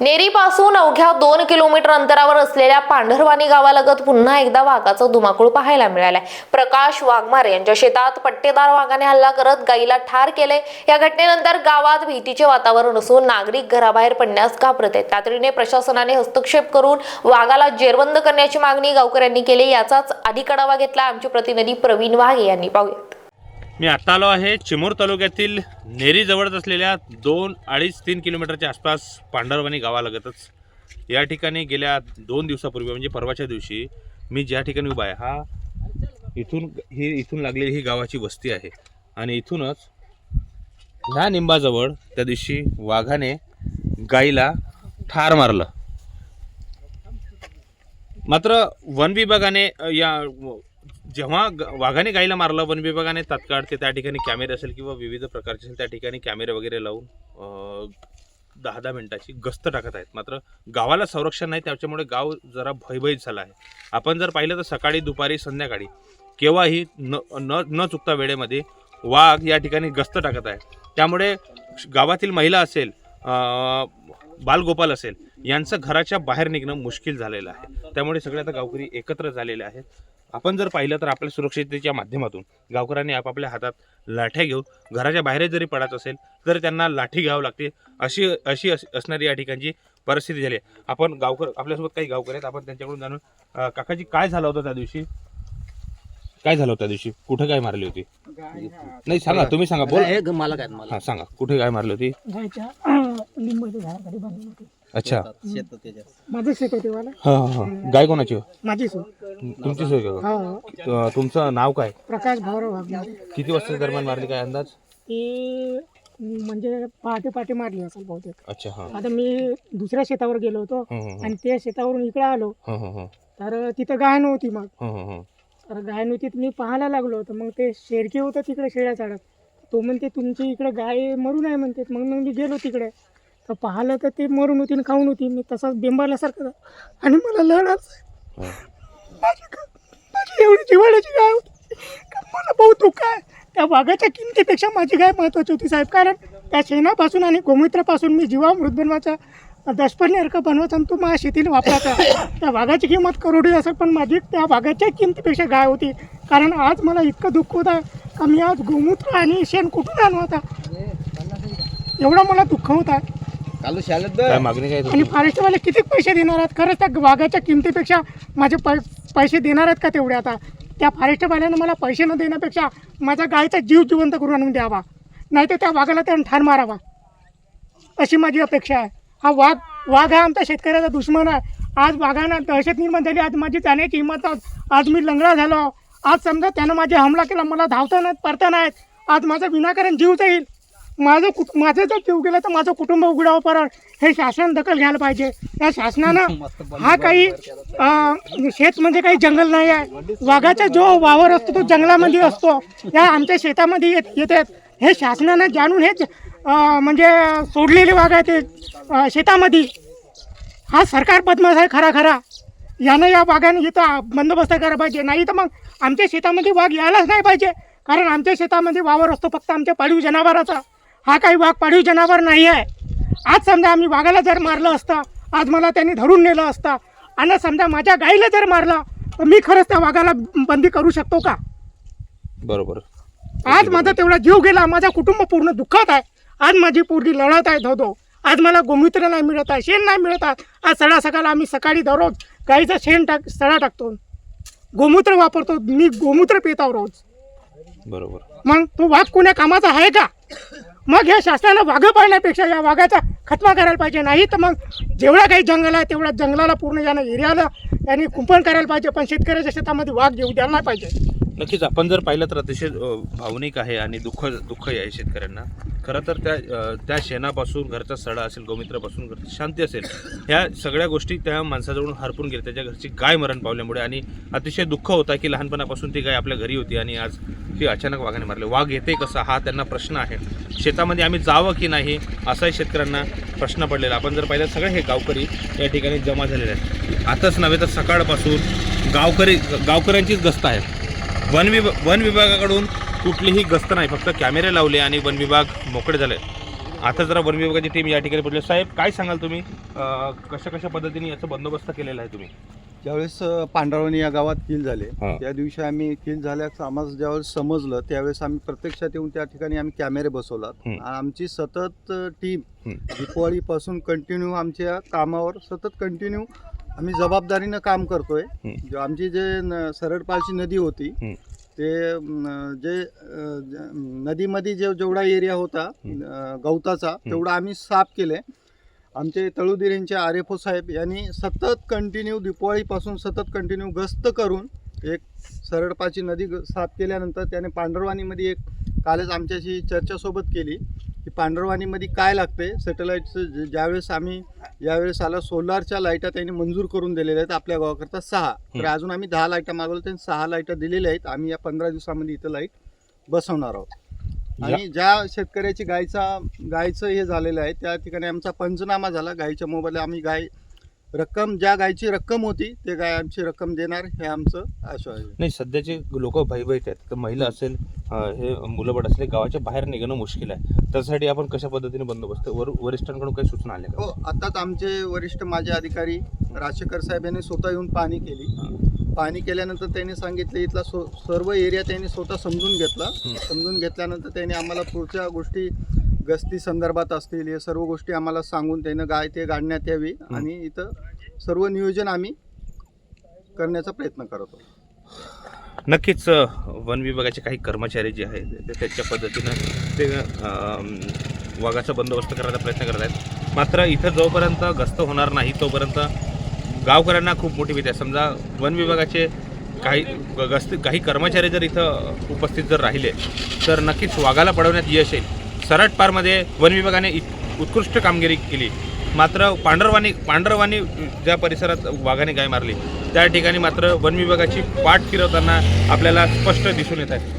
नेरीपासून अवघ्या दोन किलोमीटर अंतरावर असलेल्या पांढरवाणी गावालगत पुन्हा एकदा वाघाचं धुमाकूळ पाहायला मिळालंय. प्रकाश वाघमारे यांच्या शेतात पट्टेदार वाघाने हल्ला करत गाईला ठार केले या घटनेनंतर गावात भीतीचे वातावरण असून नागरिक घराबाहेर पडण्यास घाबरत आहेत. तातडीने प्रशासनाने हस्तक्षेप करून वाघाला जेरबंद करण्याची मागणी गावकऱ्यांनी केली. याचाच अधिक आढावा घेतला आमचे प्रतिनिधी प्रवीण वाघे यांनी. पाहूयात. मी आत्ता आलो आहे चिमूर तालुक्यातील नेरीजवळच असलेल्या दोन अडीच तीन किलोमीटरच्या आसपास पांढरवाणी गावालगतच. या ठिकाणी गेल्या दोन दिवसापूर्वी म्हणजे परवाच्या दिवशी मी ज्या ठिकाणी उभा आहे हा इथून ही इथून लागलेली ही गावाची वस्ती आहे. आणि इथूनच ह्या निंबाजवळ त्या दिवशी वाघाने गाईला ठार मारलं. मात्र वन विभागाने या जेव्हा ग- वाघाने गाईला मारलं वन विभागाने तात्काळ ते त्या ठिकाणी कॅमेरे असेल किंवा विविध प्रकारचे असेल त्या ठिकाणी कॅमेरे वगैरे लावून दहा दहा मिनिटाची गस्त टाकत आहेत. मात्र गावाला संरक्षण नाही त्याच्यामुळे गाव जरा भयभयीत झाला आहे. आपण जर पाहिलं तर सकाळी दुपारी संध्याकाळी केव्हाही न न न चुकता वेळेमध्ये वाघ या ठिकाणी गस्त टाकत आहे. त्यामुळे गावातील महिला असेल बालगोपाल असेल यांचं घराच्या बाहेर निघणं मुश्किल झालेलं आहे. त्यामुळे सगळे आता गावकरी एकत्र झालेले आहेत. आपण जर पाहिलं तर आपल्या सुरक्षिततेच्या माध्यमातून गावकऱ्यांनी आपापल्या हातात लाठ्या घेऊन घराच्या बाहेर जरी पडत असेल तर त्यांना लाठी घ्यावं लागते. अशी अशी अस- असणारी या ठिकाणची परिस्थिती झाली आहे. आपण गावकर आपल्यासोबत काही गावकरी आहेत. आपण त्यांच्याकडून जाणून काकाजी काय झालं होतं त्या दिवशी? काय झालं होतं त्या दिवशी? कुठे काय मारली होती? नाही सांगा तुम्ही सांगा बोल. हे ग- मला काय मला. हा सांगा कुठे काय मारली होती? गायच्या लिंबाच्या झाडाखाली बांधली होती. अच्छा. माझं शेत होते मला हा हा हा. गाय कोणाची हो? माझी सो तुमची सोय का हा. तुमचं नाव काय? प्रकाश भाऊराव वाघमारे. किती वाजता दरम्यान मारली काय अंदाज? ती म्हणजे पहाटे पहाटे मारली असेल बहुतेक. अच्छा हा. आता मी दुसऱ्या शेतावर गेलो होतो. आणि त्या शेतावरून इकडे आलो. तर तिथं गाय नव्हती मग. तर गाय नव्हती तर मी पाहायला लागलो तर मग ते शेरके होतं तिकडे शेळ्या चाडत तो म्हणते तुमची इकडे गाय मरून आहे म्हणते. मग मग मी गेलो तिकडे. तर पाहिलं तर ते मरून होती आणि खाऊन होती. मी तसाच बिंबाल्यासारखं आणि मला लढाच हं. माझी माझी एवढी जिवाळ्याची गाय होती. का मला बहुत दुःख आहे त्या वाघाच्या किमतीपेक्षा माझी गाय महत्त्वाची होती साहेब. कारण त्या शेणापासून आणि गोमूत्रापासून मी जीवामृत बनवायचा दशपर्णी अर्क बनवायचा आणि तो माझ्या शेतीला वापरायचा. त्या वाघाची किंमत करोडी असेल पण माझी त्या वाघाच्या किमतीपेक्षा गाय होती. कारण आज मला इतकं दुःख होतं का मी आज गोमूत्र आणि शेण कुठून आणू आता? एवढं मला दुःख होत काय मागणी काय आणि? फॉरेस्टवाले किती पैसे देणार आहेत? खरंच त्या वाघाच्या किमतीपेक्षा माझे पै पैसे देणार आहेत का तेवढे आता? त्या फॉरेस्टवाल्यानं मला पैसे न देण्यापेक्षा माझ्या गायचा जीव जिवंत करून आणून द्यावा. नाही तर त्या वाघाला त्यानं ठार मारावा. अशी माझी अपेक्षा आहे. हा वाघ वाघ हा आमचा शेतकऱ्याचा दुश्मन आहे. आज वाघानं दहशत निर्माण झाली. आज माझी जाण्याची हिंमत आज मी लंगडा झालो. आज समजा त्यानं माझे हमला केला. मला धावता नाहीत परता नाहीत. आज माझा विनाकारण जीव जाईल. माझं कुट माझं जर जीव गेला तर माझं कुटुंब उघडावं पडणार हे शासन दखल घ्यायला पाहिजे. या शासनानं हा काही शेत म्हणजे काही जंगल नाही आहे. वाघाचा जो वावर असतो तो जंगलामध्ये असतो. या आमच्या शेतामध्ये येत येतात. हे शासनानं जाणून हेच म्हणजे सोडलेले वाघ आहे ते शेतामध्ये. हा सरकार बदमाश आहे खरा खरा. यानं या वाघाने इथं बंदोबस्त करायला पाहिजे. नाही तर मग आमच्या शेतामध्ये वाघ यायलाच नाही पाहिजे. कारण आमच्या शेतामध्ये वावर असतो फक्त आमच्या पाळीव जनावराचा. हा काही वाघ पाळीव जनावर नाही आहे आज समजा आम्ही वाघाला जर मारलं असतं आज मला त्यांनी धरून नेलं असतं आणि समजा माझ्या गाईला जर मारलं तर मी खरंच त्या वाघाला बंदी करू शकतो का? बरोबर. आज माझा तेवढा जीव गेला माझा कुटुंब पूर्ण दुःखात आहे. आज माझी पोरगी लढत आहे धोधो. आज मला गोमूत्र नाही मिळत आहे शेण नाही मिळत आहे. आज सडा सकाळ आम्ही सकाळी दररोज गाईचं शेण टाक सडा टाकतो. गोमूत्र वापरतो मी गोमूत्र पितो रोज. बरोबर. मग तो वाघ कोण्या कामाचा आहे का? मग या शासनानं वाघं पाळण्यापेक्षा या वाघाचा खतमा करायला पाहिजे. नाही तर मग जेवढा काही जंगल आहे तेवढ्या जंगलाला पूर्ण यानं एरियाला यांनी कुंपण करायला पाहिजे. पण शेतकऱ्याच्या शेतामध्ये वाघ येऊ द्यायला नाही पाहिजे. नक्कीच आपण जर पाहिलं तर अतिशय भावनिक आहे आणि दुःख दुःख आहे शेतकऱ्यांना. खरं तर त्या त्या शेणापासून घरचा सडा असेल गोमित्रापासून घरची शांती असेल ह्या सगळ्या गोष्टी त्या माणसाजवळून हरपून गेल्या. त्याच्या घरची गाय मरण पावल्यामुळे आणि अतिशय दुःख होता की लहानपणापासून ती गाय आपल्या घरी होती आणि आज ती अचानक वाघाने मारले. वाघ येते कसा? हा त्यांना प्रश्न आहे. शेतामध्ये आम्ही जावं की नाही असाही शेतकऱ्यांना प्रश्न पडलेला. आपण जर पाहिलं सगळे हे गावकरी या ठिकाणी जमा झालेले आहेत. आताच नव्हे तर सकाळपासून गावकरी गावकऱ्यांचीच गस्त आहे वन विभ वन विभागाकडून कुठलीही गस्त नाही फक्त कॅमेरे लावले आणि वन विभाग मोकळे झाले आता जरा वन विभागाची टीम या ठिकाणी पोहोचली साहेब काय सांगाल तुम्ही कशा कशा पद्धतीने याचा बंदोबस्त केलेला आहे तुम्ही ज्यावेळेस पांढरवणी या गावात किल झाले. त्या दिवशी आम्ही किल झाल्याचं आम्हाला ज्यावेळेस समजलं त्यावेळेस आम्ही प्रत्यक्षात येऊन त्या ठिकाणी आम्ही कॅमेरे बसवलात. आणि आमची सतत टीम. दीपावलीपासून कंटिन्यू आमच्या कामावर सतत कंटिन्यू आम्ही जबाबदारीनं काम करतोय आमची जे सरडपालची नदी होती. ते जे नदीमध्ये जे जेवढा एरिया होता गवताचा तेवढा आम्ही साफ केले. आमचे तळुदीर यांचे आर एफ ओ साहेब यांनी सतत कंटिन्यू दिपावळीपासून सतत कंटिन्यू गस्त करून एक सरडपाची नदी ग- साफ केल्यानंतर त्याने पांढरवाणीमध्ये एक कालच आमच्याशी चर्चासोबत केली. पांढरवाणीमध्ये काय लागते सॅटेलाईटचं जे- ज्यावेळेस आम्ही यावेळेस आला सोलारच्या लाईटा त्यांनी मंजूर करून दिलेल्या आहेत आपल्या गावाकरता सहा. तर अजून आम्ही दहा लाईटा मागवल्या त्यांनी सहा लाईटा दिलेल्या आहेत. आम्ही या पंधरा दिवसामध्ये इथं लाइट बसवणार आहोत. आणि ज्या शेतकऱ्याची गायचा गायचं हे झालेलं आहे त्या ठिकाणी आमचा पंचनामा झाला. गायच्या मोबाईल आम्ही गाय रक्कम ज्या गायची रक्कम होती ते गाय आमची रक्कम देणार हे आमचं आश्वासन. नाही सध्याचे लोक भयभीत आहेत. तर महिला असेल हे मुलं असेल गावाच्या बाहेर निघणं मुश्किल आहे. त्यासाठी आपण कशा पद्धतीने बंदोबस्त वर वरिष्ठांकडून काही सूचना आल्या हो आताच आमचे वरिष्ठ माझे अधिकारी राजशेखर साहेब यांनी स्वतः येऊन पाहणी केली. पाहणी केल्यानंतर त्यांनी सांगितलं इथला सर्व एरिया त्यांनी स्वतः समजून घेतला. समजून घेतल्यानंतर त्यांनी आम्हाला पुढच्या गोष्टी गस्ती संदर्भात असतील हे सर्व गोष्टी आम्हाला सांगून त्यानं गाय ते गाडण्यात यावी आणि इथं सर्व नियोजन आम्ही करण्याचा प्रयत्न करत. नक्कीच अ, वन विभागाचे काही कर्मचारी जे आहेत ते त्याच्या पद्धतीनं ते वाघाचा बंदोबस्त करायचा प्रयत्न करत आहेत. मात्र इथं जोपर्यंत गस्त होणार नाही तोपर्यंत गावकऱ्यांना खूप मोठी भीती आहे. समजा वन विभागाचे काही ग- गस्त काही कर्मचारी जर इथं उपस्थित जर राहिले तर नक्कीच वाघाला पडवण्यात यश येईल. सरटपारमध्ये वन विभागाने उत्कृष्ट कामगिरी केली. मात्र पांढरवाणी पांढरवाणी ज्या परिसरात वाघाने गाय मारली त्या ठिकाणी मात्र वन विभागाची पाठ फिरवताना आपल्याला स्पष्ट दिसून येत आहे.